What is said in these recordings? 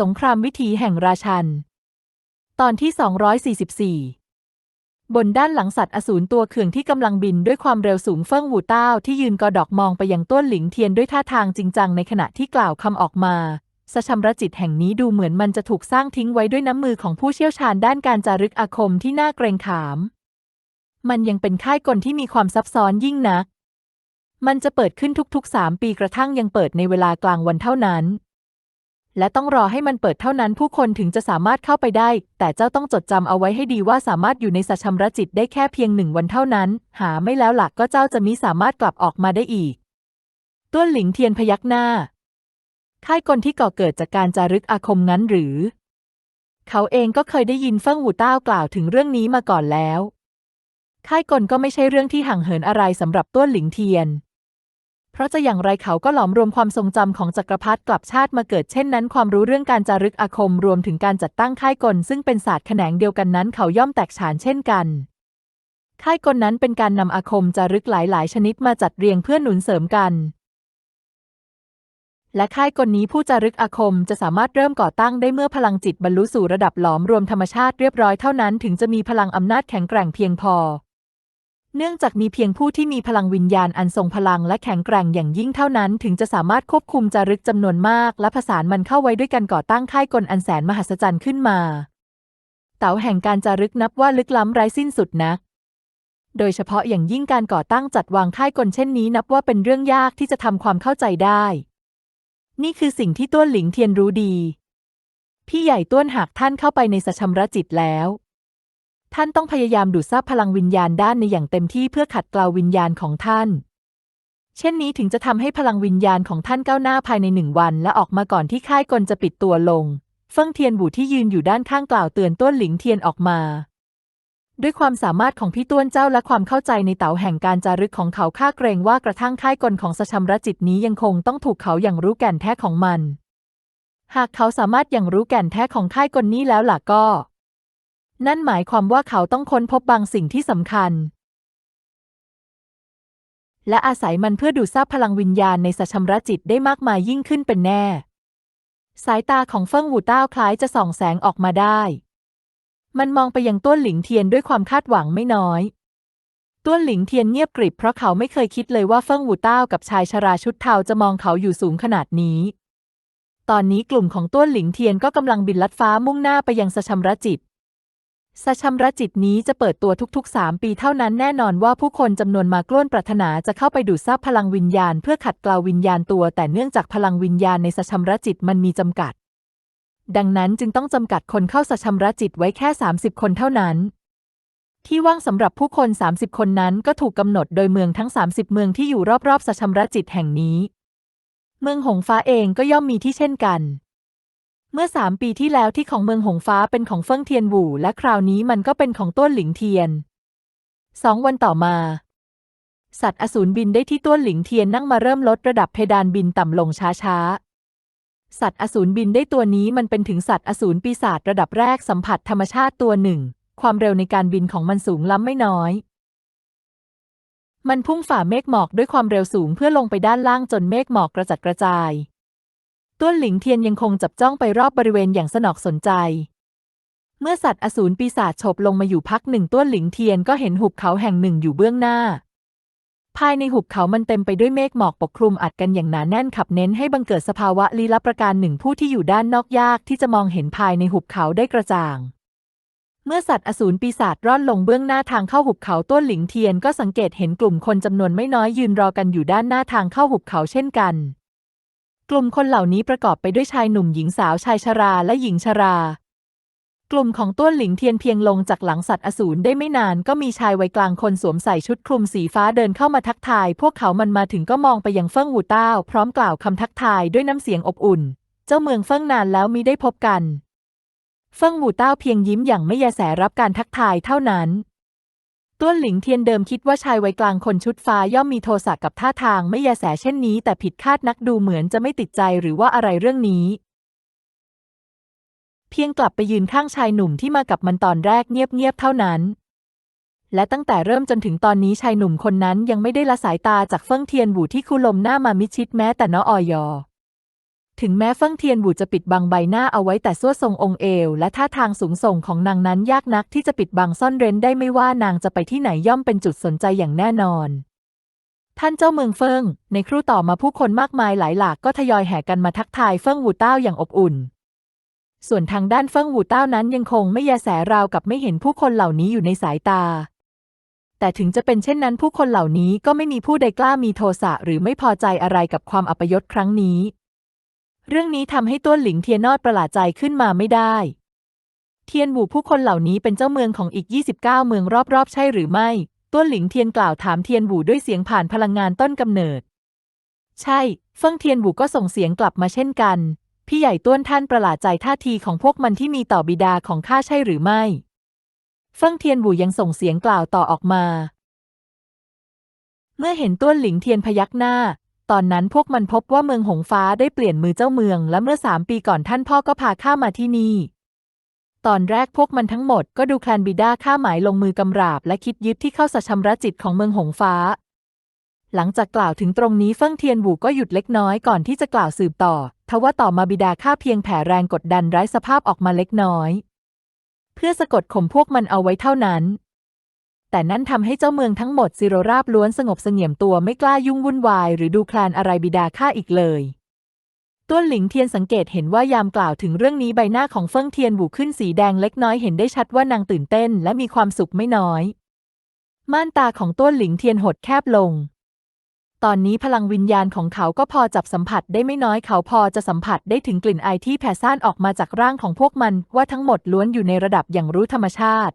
สงครามวิถีแห่งราชัน ตอนที่ 244 บนด้านหลังสัตว์อสูรตัวเขื่องที่กำลังบินด้วยความเร็วสูงเฟิ่งหูเต้าที่ยืนกอดอกมองไปยังต้นหลิงเทียนด้วยท่าทางจริงจังในขณะที่กล่าวคำออกมาสชัมรจิตแห่งนี้ดูเหมือนมันจะถูกสร้างทิ้งไว้ด้วยน้ำมือของผู้เชี่ยวชาญด้านการจารึกอาคมที่น่าเกรงขาม มันยังเป็นค่ายกลที่มีความซับซ้อนยิ่งนัก มันจะเปิดขึ้นทุกๆสามปีกระทั่งยังเปิดในเวลากลางวันเท่านั้น และต้องรอให้มันเปิดเท่านั้นผู้คนถึงจะสามารถเข้าไปได้ แต่เจ้าต้องจดจำเอาไว้ให้ดีว่าสามารถอยู่ในสัชมรจิตได้แค่เพียงหนึ่งวันเท่านั้น หาไม่แล้วหลักก็เจ้าจะมิสามารถกลับออกมาได้อีก ต้วนหลิงเทียนพยักหน้า ค่ายกลที่ก่อเกิดจากการจารึกอาคมงั้นหรือ เขาเองก็เคยได้ยินเฟิ่งหูต้ากล่าวถึงเรื่องนี้มาก่อนแล้ว ค่ายกลก็ไม่ใช่เรื่องที่ห่างเหินอะไรสำหรับต้วนหลิงเทียน เพราะจะอย่างไรเขาก็หลอมรวมความทรงจำของจักรพรรดิกลับชาติมาเกิดเช่นนั้นความรู้เรื่องการจารึกอาคมรวมถึงการจัดตั้งค่ายกล ซึ่งเป็นศาสตร์แขนงเดียวกันนั้นเขาย่อมแตกฉานเช่นกัน ค่ายกลนั้นเป็นการนำอาคมจารึกหลาย ๆ ชนิดมาจัดเรียงเพื่อหนุนเสริมกันและค่ายกลนี้ผู้จารึกอาคมจะสามารถเริ่มก่อตั้งได้เมื่อพลังจิตบรรลุสู่ระดับหลอมรวมธรรมชาติเรียบร้อยเท่านั้นถึงจะมีพลังอำนาจแข็งแกร่งเพียงพอ เนื่องจากมีเพียงผู้ที่มีพลังวิญญาณอันทรงพลังและแข็งแกร่งอย่างยิ่งเท่านั้น ถึงจะสามารถควบคุมจารึกจำนวนมาก และผสานมันเข้าไว้ด้วยกันก่อตั้งค่ายกลอันแสนมหัศจรรย์ขึ้นมา เต๋าแห่งการจารึกนับว่าลึกล้ำไร้สิ้นสุดนักโดยเฉพาะอย่างยิ่งการก่อตั้งจัดวางค่ายกลเช่นนี้นับว่าเป็นเรื่องยากที่จะทำความเข้าใจได้ นี่คือสิ่งที่ต้วนหลิงเทียนรู้ดี พี่ใหญ่ต้วนหากท่านเข้าไปในสชมรจิตแล้ว ท่านต้องพยายามดูดซับพลังวิญญาณด้านในอย่างเต็มที่เพื่อขัดเกลาวิญญาณของท่าน เช่นนี้ถึงจะทำให้พลังวิญญาณของท่านก้าวหน้าภายในหนึ่งวัน และออกมาก่อนที่ค่ายกลจะปิดตัวลง เฟิ่งเทียนบูที่ยืนอยู่ด้านข้างกล่าวเตือนต้วนหลิงเทียนออกมา ด้วยความสามารถของพี่ต้วนเจ้าและความเข้าใจในเต๋าแห่งการจารึกของเขาข้าเกรงว่ากระทั่งค่ายกลของสชัมรจิตนี้ยังคงต้องถูกเขาอย่างรู้แก่นแท้ของมัน หากเขาสามารถอย่างรู้แก่นแท้ของค่ายกลนี้แล้วล่ะก็ นั่นหมายความว่าเขาต้องค้นพบบางสิ่งที่สำคัญ และอาศัยมันเพื่อดูดซับพลังวิญญาณในสชัมรจิตได้มากมายยิ่งขึ้นเป็นแน่ สายตาของเฟิงหูต้าคล้ายจะส่องแสงออกมาได้ มันมองไปยังต้วนหลิงเทียนด้วยความคาดหวังไม่น้อย ต้วนหลิงเทียนเงียบกริบเพราะเขาไม่เคยคิดเลยว่าเฟิงหูต้ากับชายชราชุดเทาจะมองเขาอยู่สูงขนาดนี้ตอนนี้กลุ่มของต้วนหลิงเทียนก็กำลังบินลัดฟ้ามุ่งหน้าไปยังสชัมรจิต สชัมรจิตนี้จะเปิดตัวทุกๆ 3 ปีเท่านั้นแน่นอนว่าผู้คนจำนวนมากล้วนปรารถนาจะเข้าไปดูดซับพลังวิญญาณ เพื่อขัดเกลาวิญญาณตัว แต่เนื่องจากพลังวิญญาณในสชัมรจิตมันมีจำกัด ดังนั้นจึงต้องจำกัดคนเข้าสชัมรจิตไว้แค่ 30 คนเท่านั้น ที่ว่างสำหรับผู้คน 30 คนนั้นก็ถูกกำหนดโดยเมืองทั้ง 30 เมืองที่อยู่รอบๆสชัมรจิตแห่งนี้ เมืองหงฟ้าเองก็ย่อมมีที่เช่นกัน เมื่อสามปีที่แล้วที่ของเมืองหงฟ้าเป็นของเฟิ่งเทียนหวูและคราวนี้มันก็เป็นของต้วนหลิงเทียนสองวันต่อมา สัตว์อสูรบินได้ที่ต้วนหลิงเทียนนั่งมาเริ่มลดระดับเพดานบินต่ำลงช้าๆ สัตว์อสูรบินได้ตัวนี้มันเป็นถึงสัตว์อสูรปีศาจระดับแรกสัมผัสธรรมชาติตัวหนึ่ง ความเร็วในการบินของมันสูงล้ำไม่น้อย มันพุ่งฝ่าเมฆหมอกด้วยความเร็วสูงเพื่อลงไปด้านล่างจนเมฆหมอกกระจัดกระจาย ต้วนหลิงเทียนยังคงจับจ้องไปรอบบริเวณอย่างสนอกสนใจ เมื่อสัตว์อสูรปีศาจฉบลงมาอยู่พักหนึ่งต้วนหลิงเทียนก็เห็นหุบเขาแห่งหนึ่งอยู่เบื้องหน้า ภายในหุบเขามันเต็มไปด้วยเมฆหมอกปกคลุมอัดกันอย่างหนาแน่นขับเน้นให้บังเกิดสภาวะลี้ลับประการหนึ่งผู้ที่อยู่ด้านนอกยากที่จะมองเห็นภายในหุบเขาได้กระจ่าง เมื่อสัตว์อสูรปีศาจร่อนลงเบื้องหน้าทางเข้าหุบเขาต้นหลิงเทียนก็สังเกตเห็นกลุ่มคนจำนวนไม่น้อยยืนรอกันอยู่ด้านหน้าทางเข้าหุบเขาเช่นกัน กลุ่มคนเหล่านี้ประกอบไปด้วยชายหนุ่มหญิงสาวชายชราและหญิงชรา กลุ่มของต้วนหลิงเทียนเพียงลงจากหลังสัตว์อสูรได้ไม่นานก็มีชายวัยกลางคนสวมใส่ชุดคลุมสีฟ้าเดินเข้ามาทักทาย พวกเขามันมาถึงก็มองไปยังเฟิ่งหูต้าพร้อมกล่าวคำทักทายด้วยน้ำเสียงอบอุ่น เจ้าเมืองเฟิ่งนานแล้วมิได้พบกัน เฟิ่งหูต้าเพียงยิ้มอย่างไม่แยแสรับการทักทายเท่านั้น ต้วนหลิงเทียนเดิมคิดว่าชายวัยกลางคนชุดฟ้าย่อมมีโทสะกับท่าทางไม่ยแสเช่นนี้ แต่ผิดคาดนักดูเหมือนจะไม่ติดใจหรือว่าอะไรเรื่องนี้ เพียงกลับไปยืนข้างชายหนุ่มที่มากับมันตอนแรกเงียบๆเท่านั้น และตั้งแต่เริ่มจนถึงตอนนี้ชายหนุ่มคนนั้นยังไม่ได้ละสายตาจากเฟิ่งเทียนหวูที่คูลมหน้ามามิชิดแม้แต่น้อออยอ ถึงแม้เฟิ่งเทียนบูจะปิดบังใบหน้าเอาไว้แต่ส่วทรงองค์เอว และท่าทางสูงส่งของนางนั้นยากนักที่จะปิดบังซ่อนเร้นได้ไม่ว่านางจะไปที่ไหนย่อมเป็นจุดสนใจอย่างแน่นอน ท่านเจ้าเมืองเฟิ่ง ในครู่ต่อมาผู้คนมากมายหลายหลากก็ทยอยแห่กันมาทักทายเฟิ่งวูเต้าอย่างอบอุ่น ส่วนทางด้านเฟิ่งวูเต้านั้นยังคงไม่ยาแสราวกับไม่เห็นผู้คนเหล่านี้อยู่ในสายตาแต่ถึงจะเป็นเช่นนั้นผู้คนเหล่านี้ก็ไม่มีผู้ใดกล้ามีโทสะหรือไม่พอใจอะไรกับความอัปยศครั้งนี้ เรื่องนี้ทำให้ต้วนหลิงเทียนนอดประหลาดใจขึ้นมาไม่ได้ เทียนหวูผู้คนเหล่านี้เป็นเจ้าเมืองของอีก 29 เมืองรอบๆ ใช่หรือไม่ ต้วนหลิงเทียนกล่าวถามเทียนหวูด้วยเสียงผ่านพลังงานต้นกำเนิด ใช่ เฟิ่งเทียนหวูก็ส่งเสียงกลับมาเช่นกัน พี่ใหญ่ต้วนท่านประหลาดใจท่าทีของพวกมันที่มีต่อบิดาของข้าใช่หรือไม่ เฟิ่งเทียนหวูยังส่งเสียงกล่าวต่อออกมา เมื่อเห็นต้วนหลิงเทียนพยักหน้า ตอนนั้นพวกมันพบว่าเมืองหงฟ้าได้เปลี่ยนมือเจ้าเมือง และเมื่อสามปีก่อนท่านพ่อก็พาข้ามาที่นี่ ตอนแรกพวกมันทั้งหมดก็ดูแคลนบิดาข้าหมายลงมือกำราบ และคิดยึดที่เข้าสัชำระจิตของเมืองหงฟ้า หลังจากกล่าวถึงตรงนี้เฟิ่งเทียนบูก็หยุดเล็กน้อยก่อนที่จะกล่าวสืบต่อทว่าต่อมาบิดาข้าเพียงแผ่แรงกดดันไร้สภาพออกมาเล็กน้อย เพื่อสะกดข่มพวกมันเอาไว้เท่านั้น แต่นั่นทำให้เจ้าเมืองทั้งหมดสิโรราบล้วนสงบเสงี่ยมตัวไม่กล้ายุ่งวุ่นวาย หรือดูแคลนอะไรบิดาข้าอีกเลยต้วนหลิงเทียนสังเกตเห็นว่ายามกล่าวถึงเรื่องนี้ใบหน้าของเฟิ่งเทียนบูขึ้นสีแดงเล็กน้อยเห็นได้ชัดว่านางตื่นเต้นและมีความสุขไม่น้อย ม่านตาของต้วนหลิงเทียนหดแคบลง ตอนนี้พลังวิญญาณของเขาก็พอจับสัมผัสได้ไม่น้อยเขาพอจะสัมผัสได้ถึงกลิ่นไอที่แผ่ซ่านออกมาจากร่างของพวกมันว่าทั้งหมดล้วนอยู่ในระดับอย่างรู้ธรรมชาติ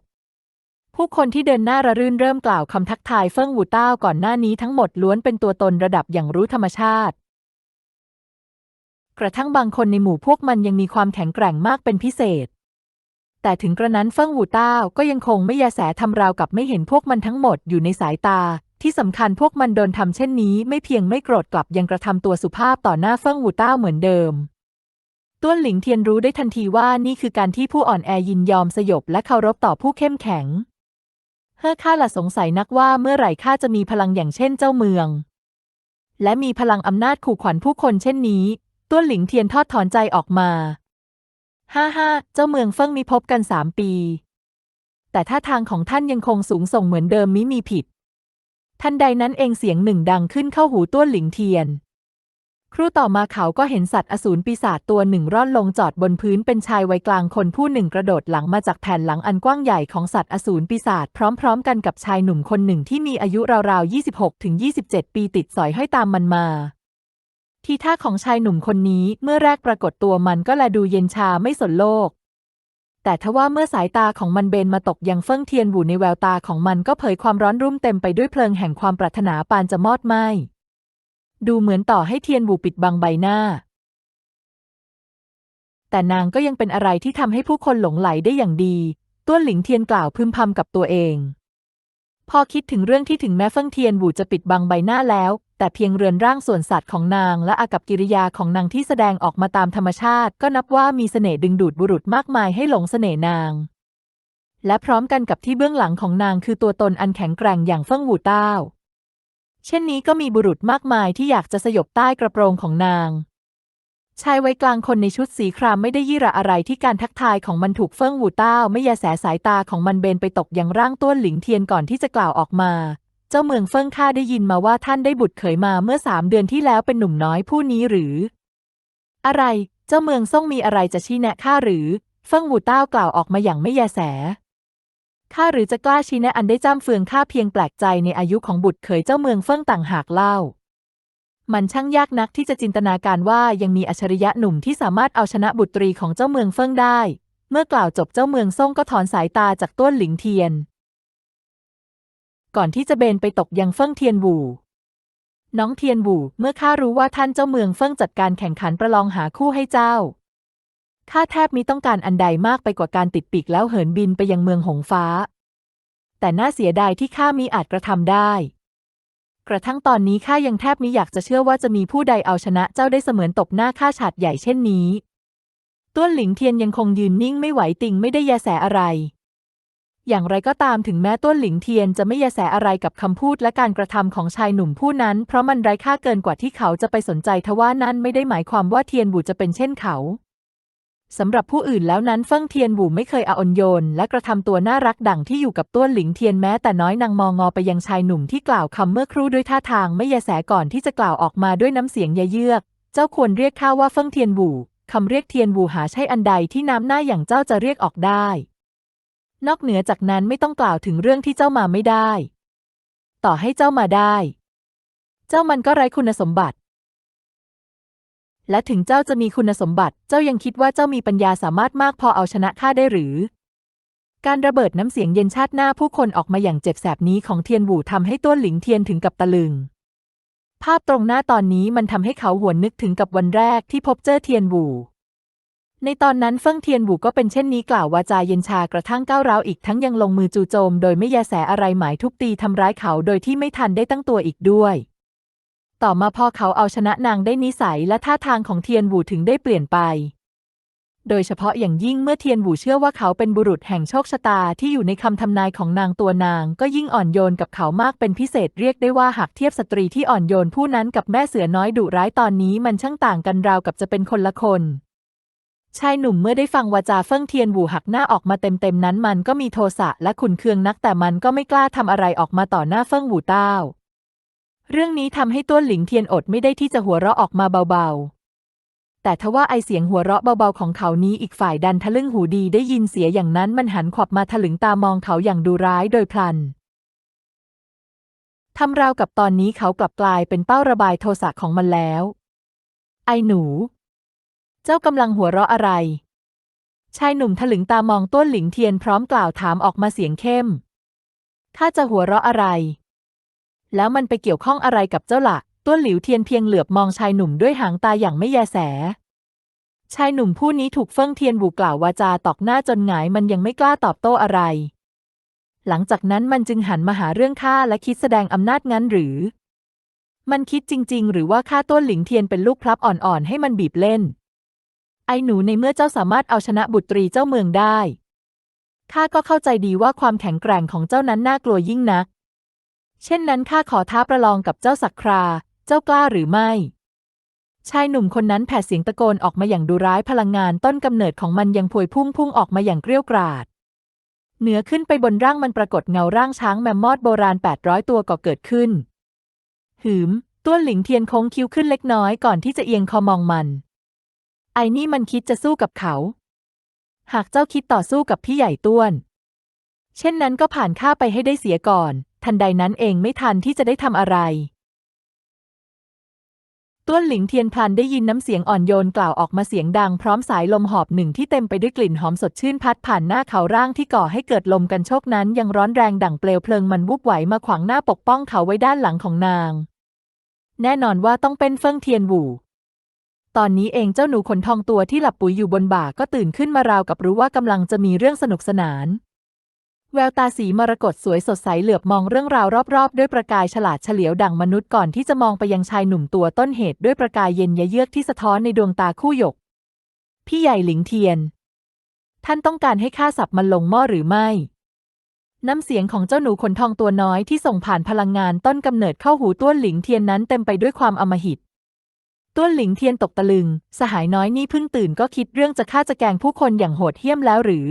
ผู้คนที่เดินหน้าระรื่นเริ่มกล่าวคำทักทายเฟิ่งวูเต้าก่อนหน้านี้ทั้งหมดล้วนเป็นตัวตนระดับอย่างรู้ธรรมชาติ กระทั่งบางคนในหมู่พวกมันยังมีความแข็งแกร่งมากเป็นพิเศษ แต่ถึงกระนั้นเฟิ่งวูเต้าก็ยังคงไม่ยาแสทำราวกับไม่เห็นพวกมันทั้งหมดอยู่ในสายตา ที่สำคัญพวกมันโดนทำเช่นนี้ไม่เพียงไม่โกรธกลับยังกระทำตัวสุภาพต่อหน้าเฟิ่งวูเต้าเหมือนเดิมต้วนหลิงเทียนรู้ได้ทันทีว่านี่คือการที่ผู้อ่อนแอยินยอมสยบและเคารพต่อผู้เข้มแข็ง ฮ้อข้าละสงสัยนักว่าเมื่อไหร่ข้าจะมีพลังอย่างเช่นเจ้าเมือง และมีพลังอำนาจขู่ขวัญผู้คนเช่นนี้ต้วนหลิงเทียนทอดถอนใจออกมาฮ่าฮ่าเจ้าเมืองเฟิ่งมีพบกันสามปี แต่ท่าทางของท่านยังคงสูงส่งเหมือนเดิมมิมีผิด ทันใดนั้นเองเสียงหนึ่งดังขึ้นเข้าหูต้วนหลิงเทียน ครู่ต่อมาเขาก็เห็นสัตว์อสูรปีศาจตัวหนึ่งร่อนลงจอดบนพื้นเป็นชายวัยกลางคนผู้หนึ่งกระโดดหลังมาจากแผ่นหลังอันกว้างใหญ่ของสัตว์อสูรปีศาจพร้อมๆ กันกับชายหนุ่มคนหนึ่งที่มีอายุราวๆ 26-27 ปีติดสอยห้อยตามมันมาทีท่าของชายหนุ่มคนนี้เมื่อแรกปรากฏตัวมันก็แลดูเย็นชาไม่สนโลก แต่ทว่าเมื่อสายตาของมันเบนมาตกยังเฟิ่งเทียนบูในแววตาของมันก็เผยความร้อนรุ่มเต็มไปด้วยเพลิงแห่งความปรารถนาปานจะมอดไหม้ ดูเหมือนต่อให้เทียนบูปิดบังใบหน้า แต่นางก็ยังเป็นอะไรที่ทำให้ผู้คนหลงไหลได้อย่างดี ต้วนหลิงเทียนกล่าวพึมพำกับตัวเอง พอคิดถึงเรื่องที่ถึงแม้เฟิ่งเทียนบูจะปิดบังใบหน้าแล้ว แต่เพียงเรือนร่างส่วนสัตว์ของนางและอากับกิริยาของนางที่แสดงออกมาตามธรรมชาติ ก็นับว่ามีเสน่ห์ดึงดูดบุรุษมากมายให้หลงเสน่ห์นาง และพร้อมกันกับที่เบื้องหลังของนางคือตัวตนอันแข็งแกร่งอย่างเฟิ่งวูเต้า เช่นนี้ก็มีบุรุษมากมายที่อยากจะสยบใต้กระโปรงของนาง ชายวัยกลางคนในชุดสีครามไม่ได้ยี่ระอะไรที่การทักทายของมันถูกเฟิ่งวูต้าไม่ยาแสสายตาของมันเบนไปตกยังร่างต้วนหลิงเทียนก่อนที่จะกล่าวออกมาเจ้าเมืองเฟิ่งข้าได้ยินมาว่าท่านได้บุตรเขยมาเมื่อสามเดือนที่แล้วเป็นหนุ่มน้อยผู้นี้หรือ อะไร เจ้าเมืองซ่งมีอะไรจะชี้แนะข้าหรือ เฟิ่งวูต้ากล่าวออกมาอย่างไม่ยาแส ข้าหรือจะกล้าชี้แนะอันได้จ้ำเฟืองข้าเพียงแปลกใจในอายุของบุตรเขยเจ้าเมืองเฟิ่งต่างหากเล่า มันช่างยากนักที่จะจินตนาการว่ายังมีอัจฉริยะหนุ่มที่สามารถเอาชนะบุตรีของเจ้าเมืองเฟิ่งได้ เมื่อกล่าวจบเจ้าเมืองซ่งก็ถอนสายตาจากต้นหลิงเทียน ก่อนที่จะเบนไปตกยังเฟิ่งเทียนบูน้องเทียนบูเมื่อข้ารู้ว่าท่านเจ้าเมืองเฟิ่งจัดการแข่งขันประลองหาคู่ให้เจ้า ข้าแทบมิต้องการอันใดมากไปกว่าการติดปีกแล้วเหินบินไปยังเมืองหงฟ้า แต่น่าเสียดายที่ข้ามีอาจกระทำได้ กระทั่งตอนนี้ข้ายังแทบมิอยากจะเชื่อว่าจะมีผู้ใดเอาชนะเจ้าได้เสมือนตบหน้าข้าฉาดใหญ่เช่นนี้ ต้วนหลิงเทียนยังคงยืนนิ่งไม่ไหวติงไม่ได้แยแสอะไร อย่างไรก็ตามถึงแม้ต้วนหลิงเทียนจะไม่แยแสอะไรกับคำพูดและการกระทำของชายหนุ่มผู้นั้น เพราะมันไร้ค่าเกินกว่าที่เขาจะไปสนใจทว่านั่นไม่ได้หมายความว่าเทียนบูจะเป็นเช่นเขา สำหรับผู้อื่นแล้วนั้นเฟิ่งเทียนบูไม่เคยอาอนโยน และกระทำตัวน่ารักดั่งที่อยู่กับต้วนหลิงเทียนแม้แต่น้อยนางมองงอไปยังชายหนุ่มที่กล่าวคำเมื่อครู่ด้วยท่าทางไม่แยแสก่อนที่จะกล่าวออกมาด้วยน้ำเสียงเยเยือก เจ้าควรเรียกข้าว่าเฟิ่งเทียนบูคำเรียกเทียนบูหาใช่อันใดที่น้ำหน้าอย่างเจ้าจะเรียกออกได้ นอกเหนือจากนั้นไม่ต้องกล่าวถึงเรื่องที่เจ้ามาไม่ได้ ต่อให้เจ้ามาได้ เจ้ามันก็ไร้คุณสมบัติ และถึงเจ้าจะมีคุณสมบัติ เจ้ายังคิดว่าเจ้ามีปัญญาสามารถมากพอเอาชนะข้าได้หรือ การระเบิดน้ำเสียงเย็นชาติหน้าผู้คนออกมาอย่างเจ็บแสบนี้ของเทียนหวูทำให้ต้วนหลิงเทียนถึงกับตะลึง ภาพตรงหน้าตอนนี้มันทำให้เขาหวนนึกถึงกับวันแรกที่พบเจอเทียนหวูในตอนนั้นเฟิ่งเทียนหวูก็เป็นเช่นนี้กล่าววาจาเย็นชากระทั่งก้าวร้าวอีกทั้งยังลงมือจู่โจม โดยไม่แยแสอะไรหมายทุบตีทำร้ายเขาโดยที่ไม่ทันได้ตั้งตัวอีกด้วย ต่อมาพอเขาเอาชนะนางได้นิสัยและท่าทางของเทียนหวูถึงได้เปลี่ยนไป โดยเฉพาะอย่างยิ่งเมื่อเทียนหวูเชื่อว่าเขาเป็นบุรุษแห่งโชคชะตาที่อยู่ในคำทำนายของนางตัวนาง ก็ยิ่งอ่อนโยนกับเขามากเป็นพิเศษเรียกได้ว่าหากเทียบสตรีที่อ่อนโยนผู้นั้นกับแม่เสือน้อยดุร้ายตอนนี้มันช่างต่างกันราวกับจะเป็นคนละคนชายหนุ่มเมื่อได้ฟังวาจาเฟิ่งเทียนหวูหักหน้าออกมาเต็มๆนั้นมันก็มีโทสะและขุนเคืองนักแต่มันก็ไม่กล้าทำอะไรออกมาต่อหน้าเฟิ่งหวูเต้า เรื่องนี้ทำให้ต้วนหลิงเทียนอดไม่ได้ที่จะหัวเราะออกมาเบาๆ แต่ทว่าไอเสียงหัวเราะเบาๆของเขานี้อีกฝ่ายดันทะลึ่งหูดีได้ยินเสียอย่างนั้นมันหันขวับมาถลึงตามองเขาอย่างดูร้ายโดยพลันทำราวกับตอนนี้เขากลับกลายเป็นเป้าระบายโทสะของมันแล้ว ไอหนู เจ้ากำลังหัวเราะอะไร ชายหนุ่มถลึงตามองต้นหลิงเทียนพร้อมกล่าวถามออกมาเสียงเข้มข้าจะหัวเราะอะไร แล้วมันไปเกี่ยวข้องอะไรกับเจ้าละ่ะต้นหลิวเทียนเพียงเหลือบมองชายหนุ่มด้วยหางตาอย่างไม่แยแส ชายหนุ่มผู้นี้ถูกเฟิ่งเทียนบูกล่าววาจาตอกหน้าจนหงายมันยังไม่กล้าตอบโต้อะไร หลังจากนั้นมันจึงหันมาหาเรื่องข้าและคิดแสดงอำนาจงั้นหรือ มันคิดจริง ๆ หรือว่าข้าต้นหลิงเทียนเป็นลูกพลับอ่อนๆให้มันบีบเล่น ไอ้หนูในเมื่อเจ้าสามารถเอาชนะบุตรีเจ้าเมืองได้ข้าก็เข้าใจดีว่าความแข็งแกร่งของเจ้านั้นน่ากลัวยิ่งนัก เช่นนั้นข้าขอท้าประลองกับเจ้าสักครา เจ้ากล้าหรือไม่ ชายหนุ่มคนนั้นแผดเสียงตะโกนออกมาอย่างดูร้ายพลังงานต้นกำเนิดของมันยังพวยพุ่งพุ่งออกมาอย่างเกรี้ยวกราด เหนือขึ้นไปบนร่างมันปรากฏเงาร่างช้างแมมมอดโบราณ 800 ตัวก็เกิดขึ้น หืมต้วนหลิงเทียนโค้งคิ้วขึ้นเล็กน้อยก่อนที่จะเอียงคอมองมัน ไอ้นี่มันคิดจะสู้กับเขา หากเจ้าคิดต่อสู้กับพี่ใหญ่ต้วน เช่นนั้นก็ผ่านข้าไปให้ได้เสียก่อน ทันใดนั้นเองไม่ทันที่จะได้ทำอะไร ต้วนหลิงเทียนพลันได้ยินน้ำเสียงอ่อนโยนกล่าวออกมาเสียงดังพร้อมสายลมหอบหนึ่งที่เต็มไปด้วยกลิ่นหอมสดชื่นพัดผ่านหน้าเขาร่างที่ก่อให้เกิดลมกันโชกนั้น ยังร้อนแรงดั่งเปลวเพลิงมันวุบไหวมาขวางหน้าปกป้องเขาไว้ด้านหลังของนาง แน่นอนว่าต้องเป็นเฟิงเทียนหวูตอนนี้เองเจ้าหนูขนทองตัวที่หลับปุ๋ยอยู่บนบ่าก็ตื่นขึ้นมาราวกับรู้ว่ากำลังจะมีเรื่องสนุกสนาน แววตาสีมรกตสวยสดใสเหลือบมองเรื่องราวรอบๆ ด้วยประกายฉลาดเฉลียวดั่งมนุษย์ก่อนที่จะมองไปยังชายหนุ่มตัวต้นเหตุด้วยประกายเย็นยะเยือกที่สะท้อนในดวงตาคู่หยก พี่ใหญ่หลิงเทียน ท่านต้องการให้ข้าสับมันลงหม้อหรือไม่ น้ำเสียงของเจ้าหนูขนทองตัวน้อยที่ส่งผ่านพลังงานต้นกำเนิดเข้าหูต้วนหลิงเทียนนั้นเต็มไปด้วยความอมหิตต้วนหลิงเทียนตกตะลึง สหายน้อยนี่เพิ่งตื่นก็คิดเรื่องจะฆ่าจะแกงผู้คนอย่างโหดเหี้ยมแล้วหรือ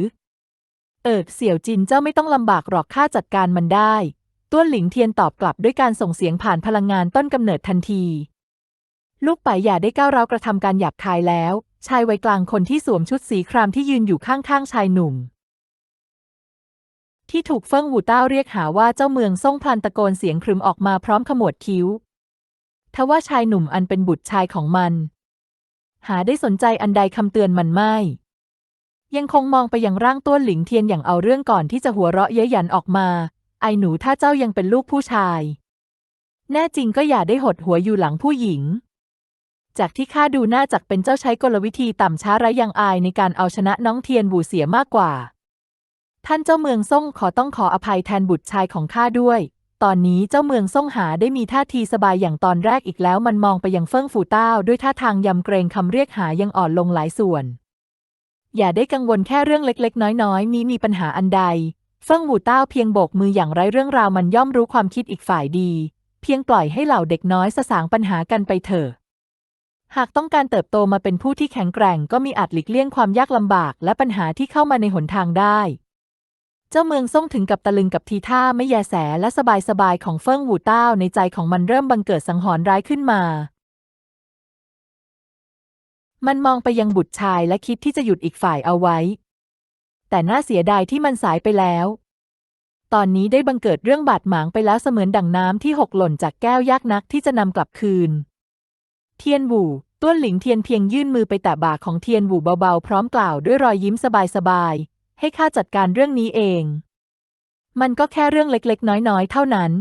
เอิดเสี่ยวจินเจ้าไม่ต้องลำบากหรอกข้าจัดการมันได้ ต้วนหลิงเทียนตอบกลับด้วยการส่งเสียงผ่านพลังงานต้นกำเนิดทันที ลูกไปอย่าได้ก้าวร้าวกระทำการหยาบคายแล้ว ชายวัยกลางคนที่สวมชุดสีครามที่ยืนอยู่ข้างๆชายหนุ่ม ที่ถูกเฟิ่งหูเต้าเรียกหาว่าเจ้าเมืองซ่งพลันตะโกนเสียงครึมออกมาพร้อมขมวดคิ้วทว่าชายหนุ่มอันเป็นบุตรชายของมัน หาได้สนใจอันใดคำเตือนมันไม่ ยังคงมองไปยังร่างต้วนหลิงเทียนอย่างเอาเรื่องก่อนที่จะหัวเราะเย้ยหยันออกมา ไอหนูถ้าเจ้ายังเป็นลูกผู้ชาย แน่จริงก็อย่าได้หดหัวอยู่หลังผู้หญิง จากที่ข้าดูน่าจักเป็นเจ้าใช้กลวิธีต่ำช้าไรยังอายในการเอาชนะน้องเทียนบูเสียมากกว่า ท่านเจ้าเมืองซ่งขอต้องขออภัยแทนบุตรชายของข้าด้วย ตอนนี้เจ้าเมืองซ่งหาได้มีท่าทีสบายอย่างตอนแรกอีกแล้วมันมองไปยังเฟิ่งฝูเต้าด้วยท่าทางยำเกรงคำเรียกหายังอ่อนลงหลายส่วน อย่าได้กังวลแค่เรื่องเล็กๆ น้อยๆ มีมีปัญหาอันใดเฟิ่งหูเต้าเพียงโบกมืออย่างไรเรื่องราวมันย่อมรู้ความคิดอีกฝ่ายดี เพียงปล่อยให้เหล่าเด็กน้อยสสางปัญหากันไปเถอะ หากต้องการเติบโตมาเป็นผู้ที่แข็งแกร่งก็มีอาจหลีกเลี่ยงความยากลำบากและปัญหาที่เข้ามาในหนทางได้ เจ้าเมืองส่งถึงกับตะลึงกับทีท่าไม่แยแสและสบายๆของเฟิ่งหูเต้าในใจของมันเริ่มบังเกิดสังหรณ์ร้ายขึ้นมา มันมองไปยังบุตรชายและคิดที่จะหยุดอีกฝ่ายเอาไว้ แต่น่าเสียดายที่มันสายไปแล้ว ตอนนี้ได้บังเกิดเรื่องบาดหมางไปแล้วเสมือนดั่งน้ำที่หกหล่นจากแก้วยากนักที่จะนำกลับคืน เทียนหวูต้วนหลิงเทียนเพียงยื่นมือไปแตะบ่าของเทียนหวูเบาๆ พร้อมกล่าวด้วยรอยยิ้มสบายๆ ให้ข้าจัดการเรื่องนี้เอง มันก็แค่เรื่องเล็กๆ น้อยๆ เท่านั้น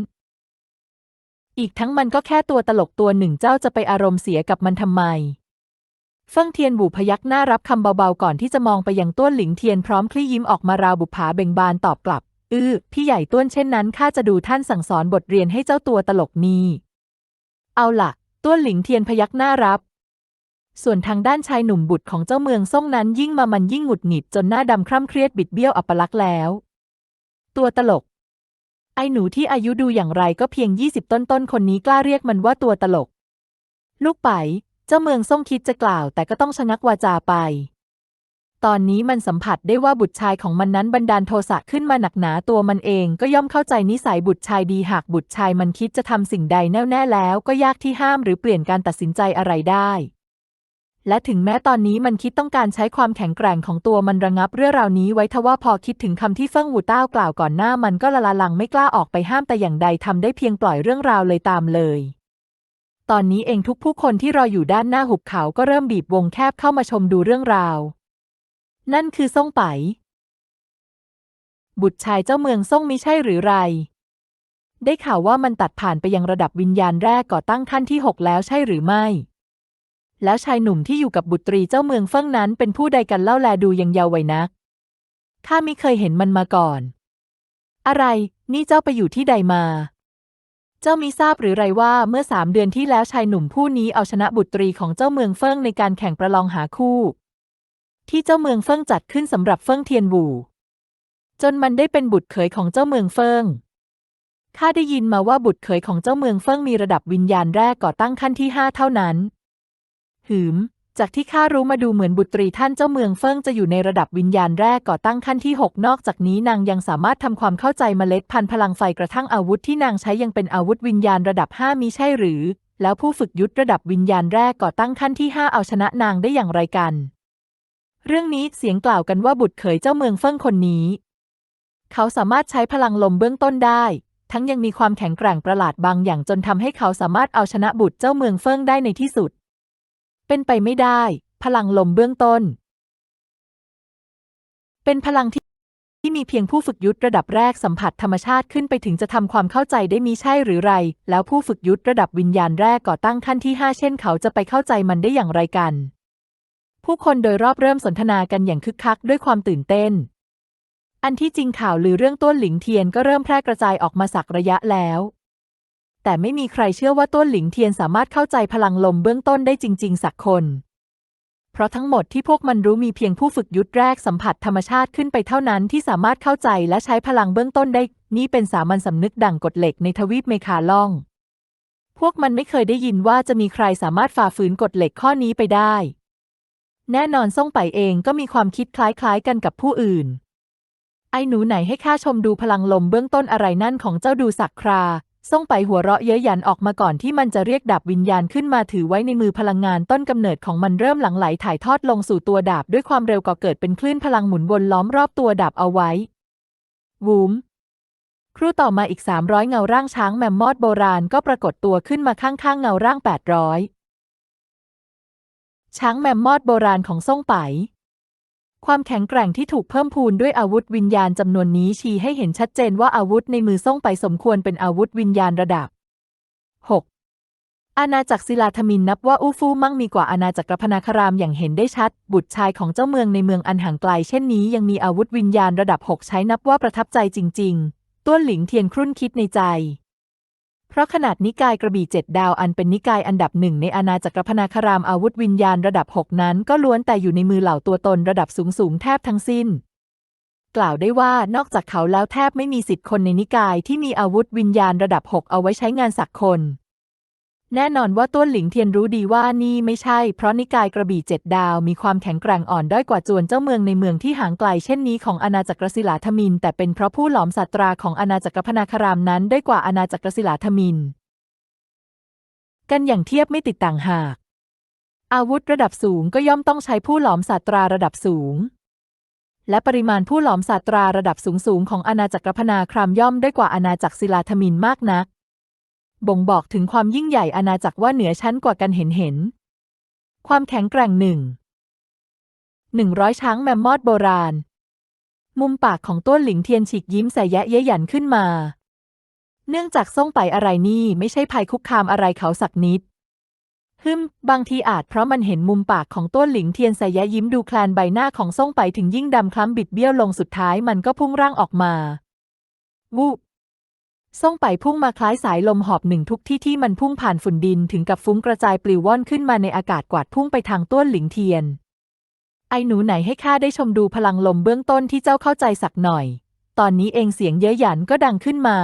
อีกทั้งมันก็แค่ตัวตลกตัวหนึ่งเจ้าจะไปอารมณ์เสียกับมันทำไม เฟิ่งเทียนบูพยักหน้ารับคำเบาๆก่อนที่จะมองไปยังต้วนหลิงเทียนพร้อมคลี่ยิ้มออกมาราวบุปผาเบ่งบานตอบกลับ อื้อ พี่ใหญ่ต้วนเช่นนั้นข้าจะดูท่านสั่งสอนบทเรียนให้เจ้าตัวตลกนี้เอาล่ะ ต้วนหลิงเทียนพยักหน้ารับ ส่วนทางด้านชายหนุ่มบุตรของเจ้าเมืองซ่งนั้นยิ่งมามันยิ่งหงุดหงิดจนหน้าดำคร่ำเครียดบิดเบี้ยวอัปลักษณ์แล้ว ตัวตลก ไอ้หนูที่อายุดูอย่างไรก็เพียงยี่สิบต้นๆคนนี้กล้าเรียกมันว่าตัวตลก ลูกไป จ้าเมืองส่งคิดจะกล่าวแต่ก็ต้องชะงักวาจาไป ตอนนี้มันสัมผัสได้ว่าบุตรชายของมันนั้นบันดาลโทสะขึ้นมาหนักหนาตัวมันเองก็ย่อมเข้าใจนิสัยบุตรชายดีหากบุตรชายมันคิดจะทำสิ่งใดแน่แน่แล้วก็ยากที่ห้ามหรือเปลี่ยนการตัดสินใจอะไรได้ และถึงแม้ตอนนี้มันคิดต้องการใช้ความแข็งแกร่งของตัวมันระงับเรื่องราวนี้ไว้ทว่าพอคิดถึงคำที่เฟิ่งหูเต้ากล่าวก่อนหน้ามันก็ละละลังไม่กล้าออกไปห้ามแต่อย่างใดทำได้เพียงปล่อยเรื่องราวเลยตามเลย ตอนนี้เองทุกผู้คนที่รออยู่ด้านหน้าหุบเขาก็เริ่มบีบวงแคบเข้ามาชมดูเรื่องราว นั่นคือซ่งไป บุตรชายเจ้าเมืองซ่งมิใช่หรือไร ได้ข่าวว่ามันตัดผ่านไปยังระดับวิญญาณแรกก่อตั้งขั้นที่หกแล้วใช่หรือไม่ แล้วชายหนุ่มที่อยู่กับบุตรีเจ้าเมืองเฟิ่งนั้น เป็นผู้ใดกันเล่าแลดูยังเยาว์วัยนัก ข้าไม่เคยเห็นมันมาก่อน อะไร นี่เจ้าไปอยู่ที่ใดมา เจ้ามิทราบหรือไรว่าเมื่อสามเดือนที่แล้วชายหนุ่มผู้นี้เอาชนะบุตรีของเจ้าเมืองเฟิ่งในการแข่งประลองหาคู่ ที่เจ้าเมืองเฟิ่งจัดขึ้นสำหรับเฟิ่งเทียนหวูจนมันได้เป็นบุตรเขยของเจ้าเมืองเฟิ่งข้าได้ยินมาว่าบุตรเขยของเจ้าเมืองเฟิ่งมีระดับวิญญาณแรกก่อตั้งขั้นที่ห้าเท่านั้น หืม จากที่ข้ารู้มาดูเหมือนบุตรีท่านเจ้าเมืองเฟิ่งจะอยู่ในระดับวิญญาณแรกก่อตั้งขั้นที่หกนอกจากนี้นางยังสามารถทำความเข้าใจเมล็ดพันธุ์พลังไฟกระทั่งอาวุธที่นางใช้ยังเป็นอาวุธวิญญาณระดับห้ามิใช่หรือ แล้วผู้ฝึกยุทธระดับวิญญาณแรกก่อตั้งขั้นที่ห้าเอาชนะนางได้อย่างไรกัน เรื่องนี้เสียงกล่าวกันว่าบุตรเขยเจ้าเมืองเฟิ่งคนนี้ เขาสามารถใช้พลังลมเบื้องต้นได้ ทั้งยังมีความแข็งแกร่งประหลาดบางอย่างจนทำให้เขาสามารถเอาชนะบุตรเจ้าเมืองเฟิ่งได้ในที่สุด เป็นไปไม่ได้ พลังลมเบื้องต้น เป็นพลังที่ที่มีเพียงผู้ฝึกยุทธระดับแรกสัมผัสธรรมชาติขึ้นไปถึงจะทำความเข้าใจได้มีใช่หรือไร แล้วผู้ฝึกยุทธระดับวิญญาณแรกก่อตั้งขั้นที่ห้าเช่น เขาจะไปเข้าใจมันได้อย่างไรกัน ผู้คนโดยรอบเริ่มสนทนากันอย่างคึกคักด้วยความตื่นเต้น อันที่จริงข่าวลือเรื่องต้นหลิงเทียนก็เริ่มแพร่กระจายออกมาสักระยะแล้ว แต่ไม่มีใครเชื่อว่าต้นหลิงเทียนสามารถเข้าใจพลังลมเบื้องต้นได้จริง ๆ สักคน เพราะทั้งหมดที่พวกมันรู้มีเพียงผู้ฝึกยุทธแรกสัมผัสธรรมชาติขึ้นไปเท่านั้นที่สามารถเข้าใจและใช้พลังเบื้องต้นได้ นี่เป็นสามัญสำนึกดั่งกฎเหล็กในทวีปเมคาล่อง พวกมันไม่เคยได้ยินว่าจะมีใครสามารถฝ่าฝืนกฎเหล็กข้อนี้ไปได้ แน่นอนซ่งไปเองก็มีความคิดคล้ายๆกันกับผู้อื่นไอ้หนูไหนให้ข้าชมดูพลังลมเบื้องต้นอะไรนั่นของเจ้าดูสักครา ส่งไปหัวเราะเย้ยหยันออกมาก่อนที่มันจะเรียกดาบวิญญาณขึ้นมาถือไว้ในมือพลังงานต้นกำเนิดของมันเริ่มหลั่งไหลถ่ายทอดลงสู่ตัวดาบด้วยความเร็วก่อเกิดเป็นคลื่นพลังหมุนวนล้อมรอบตัวดาบเอาไว้วูมครู่ต่อมาอีกสามร้อยเงาร่างช้างแมมมอดโบราณก็ปรากฏตัวขึ้นมาข้างๆ เงาร่างแปดร้อยช้างแมมมอดโบราณของซ่งไป ความแข็งแกร่งที่ถูกเพิ่มพูนด้วยอาวุธวิญญาณจำนวนนี้ชี้ให้เห็นชัดเจนว่าอาวุธในมือซ่งไปสมควรเป็นอาวุธวิญญาณระดับ 6. อาณาจักรศิลาธมินนับว่าอู้ฟู่มั่งมีกว่าอาณาจักรพนาคารามอย่างเห็นได้ชัด บุตรชายของเจ้าเมืองในเมืองอันห่างไกล เช่นนี้ยังมีอาวุธวิญญาณระดับ 6 ใช้นับว่าประทับใจจริง ๆ ต้วนหลิงเทียนครุ่นคิดในใจ เพราะขนาดนิกายกระบี่เจ็ดดาวอันเป็นนิกายอันดับหนึ่งในอาณาจักรพนาคารามอาวุธวิญญาณระดับ 6 นั้น ก็ล้วนแต่อยู่ในมือเหล่าตัวตนระดับสูงสูงแทบทั้งสิ้น กล่าวได้ว่านอกจากเขาแล้วแทบไม่มีสิทธิ์คนในนิกายที่มีอาวุธวิญญาณระดับ 6 เอาไว้ใช้งานสักคน แน่นอนว่าต้วนหลิงเทียนรู้ดีว่านี่ไม่ใช่ เพราะนิกายกระบี่เจ็ดดาวมีความแข็งแกร่งอ่อนด้อยกว่าจวนเจ้าเมืองในเมืองที่ห่างไกลเช่นนี้ของอาณาจักรศิลาธมิน แต่เป็นเพราะผู้หลอมศาสตราของอาณาจักรพนาคารามนั้นด้อยกว่าอาณาจักรศิลาธมิน กันอย่างเทียบไม่ติดต่างหาก อาวุธระดับสูงก็ย่อมต้องใช้ผู้หลอมศาสตราระดับสูง และปริมาณผู้หลอมศาสตราระดับสูงๆของอาณาจักรพนาครามย่อมได้กว่าอาณาจักรศิลาธมินมากนัก บ่งบอกถึงความยิ่งใหญ่อาณาจักรว่าเหนือชั้นกว่ากันเห็นเห็น ความแข็งแกร่งหนึ่งหนึ่งร้อยช้างแมมมอดโบราณ มุมปากของต้วนหลิงเทียนฉีกยิ้มใส่แยะเย้ยหยันขึ้นมา เนื่องจากส่งไปอะไรนี่ไม่ใช่ภัยคุกคามอะไรเขาสักนิดฮึมบางทีอาจเพราะมันเห็นมุมปากของต้วนหลิงเทียนใส่แยะยิ้มดูแคลนใบหน้าของส่งไปถึงยิ่งดำคล้ำบิดเบี้ยวลงสุดท้ายมันก็พุ่งร่างออกมาวูบ ส่งไปพุ่งมาคล้ายสายลมหอบหนึ่งทุกที่ที่มันพุ่งผ่านฝุ่นดินถึงกับฟุ้งกระจายปลิวว่อนขึ้นมาในอากาศกวาดพุ่งไปทางต้วนหลิงเทียน ไอ้หนูไหนให้ข้าได้ชมดูพลังลมเบื้องต้นที่เจ้าเข้าใจสักหน่อย ตอนนี้เองเสียงเย้ยหยันก็ดังขึ้นมา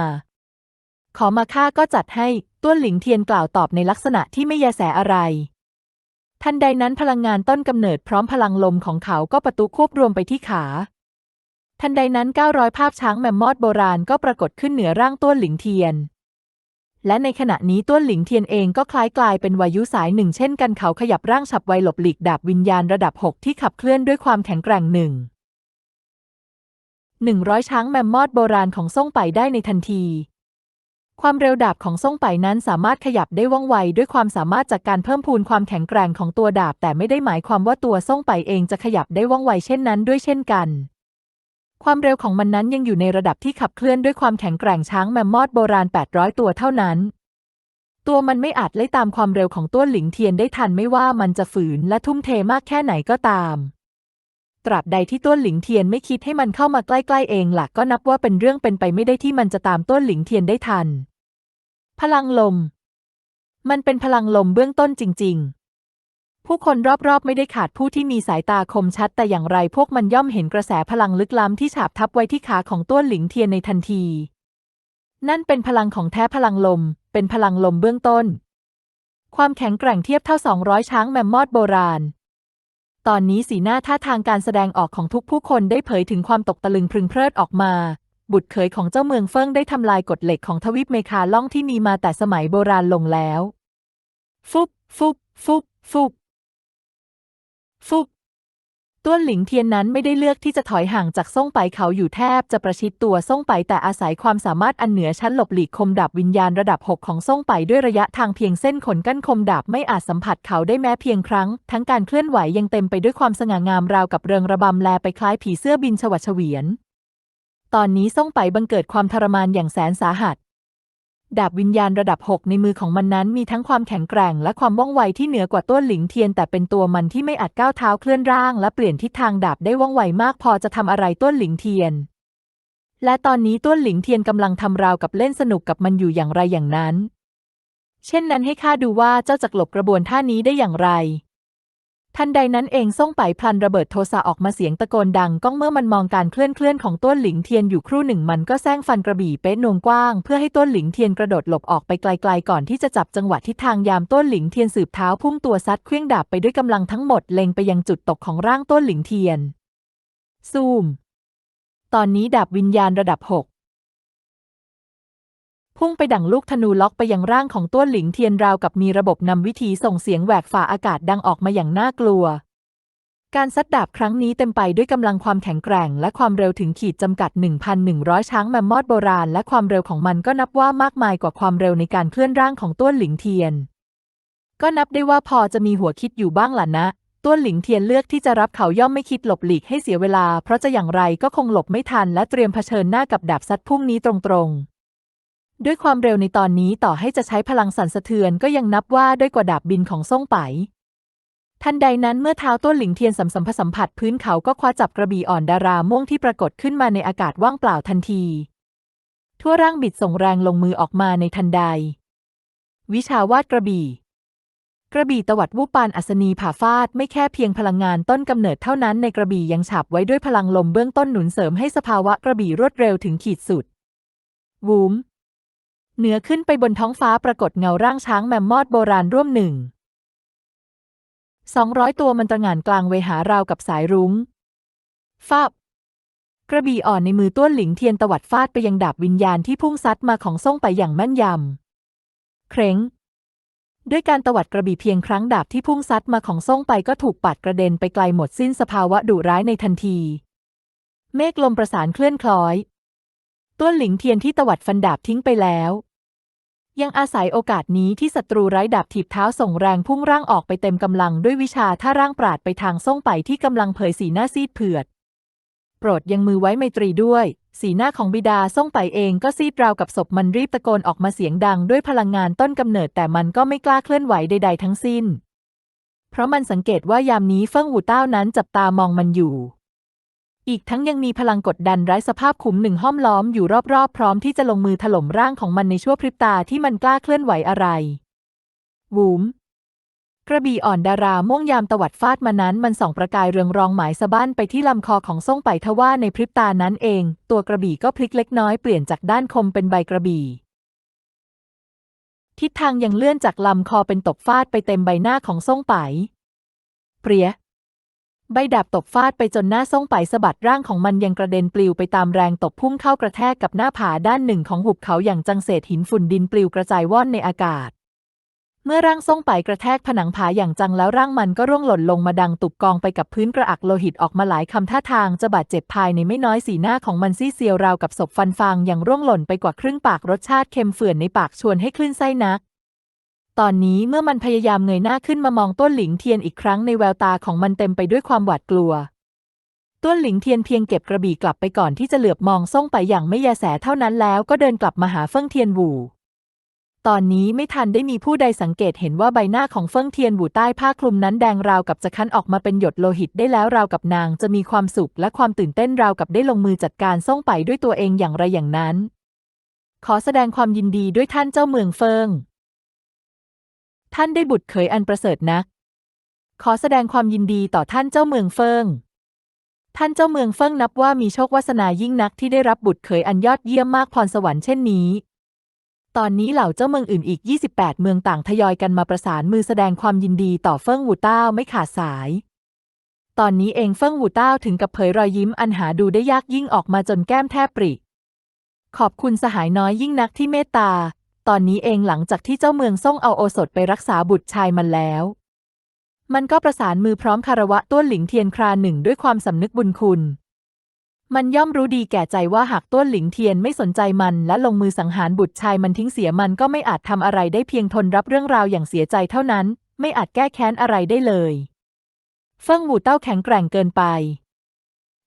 ขอมาข้าก็จัดให้ต้วนหลิงเทียนกล่าวตอบในลักษณะที่ไม่แยแสอะไร ทันใดนั้นพลังงานต้นกำเนิดพร้อมพลังลมของเขาก็ประตุควบรวมไปที่ขา ทันใดนั้น 900 ภาพช้างแมมมอดโบราณก็ปรากฏขึ้นเหนือร่างต้วนหลิงเทียน และในขณะนี้ต้วนหลิงเทียนเองก็คล้ายกลายเป็นวายุสายหนึ่งเช่นกันเขาขยับร่างฉับไวหลบหลีกดาบวิญญาณระดับ 6 ที่ขับเคลื่อนด้วยความแข็งแกร่งหนึ่งหนึ่งร้อยช้างแมมมอดโบราณของซ่งไปได้ในทันที ความเร็วดาบของซ่งไปนั้นสามารถขยับได้ว่องไวด้วยความสามารถจากการเพิ่มพูนความแข็งแกร่งของตัวดาบ แต่ไม่ได้หมายความว่าตัวซ่งไปเองจะขยับได้ว่องไวเช่นนั้นด้วยเช่นกัน ความเร็วของมันนั้นยังอยู่ในระดับที่ขับเคลื่อนด้วยความแข็งแกร่งช้างแมมมอดโบราณ 800 ตัวเท่านั้น ตัวมันไม่อาจไล่ตามความเร็วของต้วนหลิงเทียนได้ทันไม่ว่ามันจะฝืนและทุ่มเทมากแค่ไหนก็ตาม ตราบใดที่ต้วนหลิงเทียนไม่คิดให้มันเข้ามาใกล้ๆเองหลักก็นับว่าเป็นเรื่องเป็นไปไม่ได้ที่มันจะตามต้วนหลิงเทียนได้ทัน พลังลม มันเป็นพลังลมเบื้องต้นจริง ๆ ผู้คนรอบๆ ไม่ได้ขาดผู้ที่มีสายตาคมชัด แต่อย่างไรพวกมันย่อมเห็นกระแสพลังลึกล้ำที่ฉาบทับไว้ที่ขาของต้วนหลิงเทียนในทันที นั่นเป็นพลังของแท้พลังลม เป็นพลังลมเบื้องต้น ความแข็งแกร่งเทียบเท่า 200 ช้างแมมมอดโบราณ ตอนนี้สีหน้าท่าทางการแสดงออกของทุกผู้คนได้เผยถึงความตกตะลึงพรึงเพริดออกมา บุตรเขยของเจ้าเมืองเฟิงได้ทำลายกฎเหล็กของทวีปเมคาล่องที่มีมาแต่สมัยโบราณลงแล้ว ฟุบฟุบฟุบฟุบ ฟุบต้วนหลิงเทียนนั้นไม่ได้เลือกที่จะถอยห่างจากซ่งไปเขาอยู่แทบจะประชิดตัวซ่งไปแต่อาศัยความสามารถอันเหนือชั้นหลบหลีกคมดาบวิญญาณระดับ 6 ของซ่งไปด้วยระยะทางเพียงเส้นขนกั้นคมดาบไม่อาจสัมผัสเขาได้แม้เพียงครั้ง ทั้งการเคลื่อนไหวยังเต็มไปด้วยความสง่างามราวกับเริงระบำแลไปคล้ายผีเสื้อบินฉวัดเฉวียน ตอนนี้ซ่งไปบังเกิดความทรมานอย่างแสนสาหัส ดาบวิญญาณระดับ 6 ในมือของมันนั้นมีทั้งความแข็งแกร่งและความว่องไวที่เหนือกว่าต้นหลิงเทียน แต่เป็นตัวมันที่ไม่อาจก้าวเท้าเคลื่อนร่าง และเปลี่ยนทิศทางดาบได้ว่องไวมากพอจะทำอะไรต้นหลิงเทียน และตอนนี้ต้นหลิงเทียนกำลังทำราวกับเล่นสนุกกับมันอยู่อย่างไรอย่างนั้น เช่นนั้นให้ข้าดูว่าเจ้าจะหลบกระบวนท่านี้ได้อย่างไร ทันใดนั้นเองส่งไปพลันระเบิดโทสะออกมาเสียงตะโกนดังก้องเมื่อมันมองการเคลื่อนเคลื่อนของต้นหลิงเทียนอยู่ครู่หนึ่งมันก็แซงฟันกระบี่เป๊ะนวงกว้าง เพื่อให้ต้นหลิงเทียนกระโดดหลบออกไปไกล ๆ ก่อนที่จะจับจังหวะทิศทางยามต้นหลิงเทียนสืบเท้าพุ่งตัวซัดเครื่องดาบไปด้วยกำลังทั้งหมดเล็งไปยังจุดตกของร่างต้นหลิงเทียนซูม ตอนนี้ดาบวิญญาณระดับหก พุ่งไปดั่งลูกธนูล็อกไปยังร่างของต้วหลิงเทียนราวกับมีระบบนำวิธีส่งเสียงแหวกฝ่าอากาศดังออกมาอย่างน่ากลัว การซัดดาบครั้งนี้เต็มไปด้วยกำลังความแข็งแกร่งและความเร็วถึงขีดจำกัด 1,100 ช้างแมมมอดโบราณ และความเร็วของมันก็นับว่ามากมายกว่าความเร็วในการเคลื่อนร่างของต้วหลิงเทียน ก็นับได้ว่าพอจะมีหัวคิดอยู่บ้างล่ะนะต้วหลิงเทียนเลือกที่จะรับเขาย่อมไม่คิดหลบหลีกให้เสียเวลา เพราะจะอย่างไรก็คงหลบไม่ทันและเตรียมเผชิญหน้ากับดาบซัดพุ่งนี้ตรงๆ ด้วยความเร็วในตอนนี้ต่อให้จะใช้พลังสั่นสะเทือนก็ยังนับว่าด้อยกว่าดาบบินของซ่งไป ทันใดนั้นเมื่อเท้าต้นหลิงเทียนสัมสัมผสัมผัสพื้นเขาก็คว้าจับกระบี่อ่อนดาราม่วงที่ปรากฏขึ้นมาในอากาศว่างเปล่าทันที ทั่วร่างบิดส่งแรงลงมือออกมาในทันใด วิชาวาดกระบี่ กระบี่ตวัดวูปานอัศนีผ่าฟาดไม่แค่เพียงพลังงานต้นกำเนิดเท่านั้นในกระบี่ยังฉาบไว้ด้วยพลังลมเบื้องต้นหนุนเสริมให้สภาวะกระบี่รวดเร็วถึงขีดสุดวูม เหนือขึ้นไปบนท้องฟ้าปรากฏเงาร่างช้างแมมมอดโบราณร่วมหนึ่งสองร้อยตัวมันตระหง่านกลางเวหาราวกับสายรุง้งฟาบกระบี่อ่อนในมือต้วนหลิงเทียนตวัดฟาดไปยังดาบวิญญาณที่พุ่งซัดมาของส่งไปอย่างแม่นยำ เคร้ง ด้วยการตวัดกระบี่เพียงครั้งดาบที่พุ่งซัดมาของส่งไปก็ถูกปัดกระเด็นไปไกลหมดสิ้นสภาวะดุร้ายในทันที เมฆลมประสานเคลื่อนคล้อย ต้วนหลิงเทียนที่ตวัดฟันดาบทิ้งไปแล้ว ยังอาศัยโอกาสนี้ที่ศัตรูไร้ดาบถีบเท้าส่งแรงพุ่งร่างออกไปเต็มกำลังด้วยวิชาท่าร่างปราดไปทางส่งไปที่กำลังเผยสีหน้าซีดเผือด โปรดยังมือไว้ไมตรีด้วย สีหน้าของบิดาส่งไปเองก็ซีดราวกับศพมันรีบตะโกนออกมาเสียงดังด้วยพลังงานต้นกำเนิดแต่มันก็ไม่กล้าเคลื่อนไหวใด ๆ ทั้งสิ้น เพราะมันสังเกตว่ายามนี้เฟิ่งหูเต้านั้นจับตามองมันอยู่ อีกทั้งยังมีพลังกดดันไร้สภาพขุมหนึ่งห้อมล้อมอยู่รอบๆ พร้อมที่จะลงมือถล่มร่างของมันในชั่วพริบตาที่มันกล้าเคลื่อนไหวอะไรวูมกระบี่อ่อนดาราม่วงยามตวัดฟาดมานั้นมันส่องประกายเรืองรองหมายสะบั้นไปที่ลำคอของส่งไปทว่าในพริบตานั้นเอง ตัวกระบี่ก็พลิกเล็กน้อยเปลี่ยนจากด้านคมเป็นใบกระบี่ ทิศทางยังเลื่อนจากลำคอเป็นตกฟาดไปเต็มใบหน้าของส่งไปเปรีย ใบดาบตกฟาดไปจนหน้าส่งไปสะบัดร่างของมันยังกระเด็นปลิวไปตามแรงตกพุ่งเข้ากระแทกกับหน้าผาด้านหนึ่งของหุบเขาอย่างจังเศษหินฝุ่นดินปลิวกระจายว่อนในอากาศ เมื่อร่างส่งไปกระแทกผนังผาอย่างจังแล้วร่างมันก็ร่วงหล่นลงมาดังตุบกองไปกับพื้นกระอักโลหิตออกมาหลายคำท่าทางจะบาดเจ็บภายในไม่น้อยสีหน้าของมันซีเซียวราวกับศพฟันฟางอย่างร่วงหล่นไปกว่าครึ่งปากรสชาติเค็มเฝื่อนในปากชวนให้คลื่นไส้นัก ตอนนี้เมื่อมันพยายามเงยหน้าขึ้นมามองต้นหลิงเทียนอีกครั้งในแววตาของมันเต็มไปด้วยความหวาดกลัว ต้นหลิงเทียนเพียงเก็บกระบี่กลับไปก่อนที่จะเหลือบมองส่งไปอย่างไม่แยแสเท่านั้นแล้วก็เดินกลับมาหาเฟิ่งเทียนหวูตอนนี้ไม่ทันได้มีผู้ใดสังเกตเห็นว่าใบหน้าของเฟิ่งเทียนหวูใต้ผ้าคลุมนั้นแดงราวกับจะคั้นออกมาเป็นหยดโลหิตได้แล้วราวกับนางจะมีความสุขและความตื่นเต้นราวกับได้ลงมือจัดการส่งไปด้วยตัวเองอย่างไรอย่างนั้น ขอแสดงความยินดีด้วยท่านเจ้าเมืองเฟิง ท่านได้บุตรเขยอันประเสริฐนัก ขอแสดงความยินดีต่อท่านเจ้าเมืองเฟิง ท่านเจ้าเมืองเฟิงนับว่ามีโชควาสนายิ่งนักที่ได้รับบุตรเขยอันยอดเยี่ยมมากพรสวรรค์เช่นนี้ ตอนนี้เหล่าเจ้าเมืองอื่นอีก 28 เมืองต่างทยอยกันมาประสานมือแสดงความยินดีต่อเฟิงวูต้าไม่ขาดสาย ตอนนี้เองเฟิงวูต้าถึงกับเผยรอยยิ้มอันหาดูได้ยากยิ่งออกมาจนแก้มแทบปริขอบคุณสหายน้อยยิ่งนักที่เมตตา ตอนนี้เองหลังจากที่เจ้าเมืองส่งเอาโอสถไปรักษาบุตรชายมันแล้ว มันก็ประสานมือพร้อมคารวะต้วนหลิงเทียนคราหนึ่งด้วยความสำนึกบุญคุณ มันย่อมรู้ดีแก่ใจว่าหากต้วนหลิงเทียนไม่สนใจมันและลงมือสังหารบุตรชายมันทิ้งเสียมันก็ไม่อาจทำอะไรได้เพียงทนรับเรื่องราวอย่างเสียใจเท่านั้น ไม่อาจแก้แค้นอะไรได้เลยเฟิ่งหูเต้าแข็งแกร่งเกินไป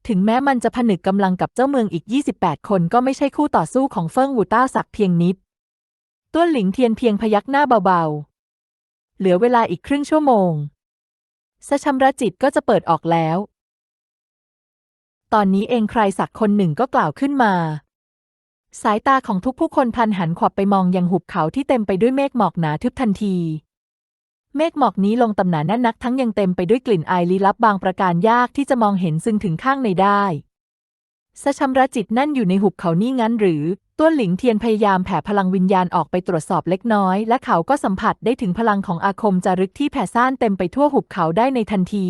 ถึงแม้มันจะผนึกกำลังกับเจ้าเมืองอีก 28 คนก็ไม่ใช่คู่ต่อสู้ของเฟิ่งหูเต้าสักเพียงนิด ต้วนหลิงเทียนเพียงพยักหน้าเบาๆ เหลือเวลาอีกครึ่งชั่วโมงสชำระจิตก็จะเปิดออกแล้ว ตอนนี้เองใครสักคนหนึ่งก็กล่าวขึ้นมา สายตาของทุกผู้คนพลันหันขวับไปมองยังหุบเขาที่เต็มไปด้วยเมฆหมอกหนาทึบทันที เมฆหมอกนี้ลงตำหนาแน่นนักทั้งยังเต็มไปด้วยกลิ่นอายลี้ลับบางประการยากที่จะมองเห็นซึ่งถึงข้างในได้สชำระจิตนั่นอยู่ในหุบเขานี่งั้นหรือ ต้วนหลิงเทียนพยายามแผ่พลังวิญญาณออกไปตรวจสอบเล็กน้อย และเขาก็สัมผัสได้ถึงพลังของอาคมจารึกที่แผ่ซ่านเต็มไปทั่วหุบเขาได้ในทันที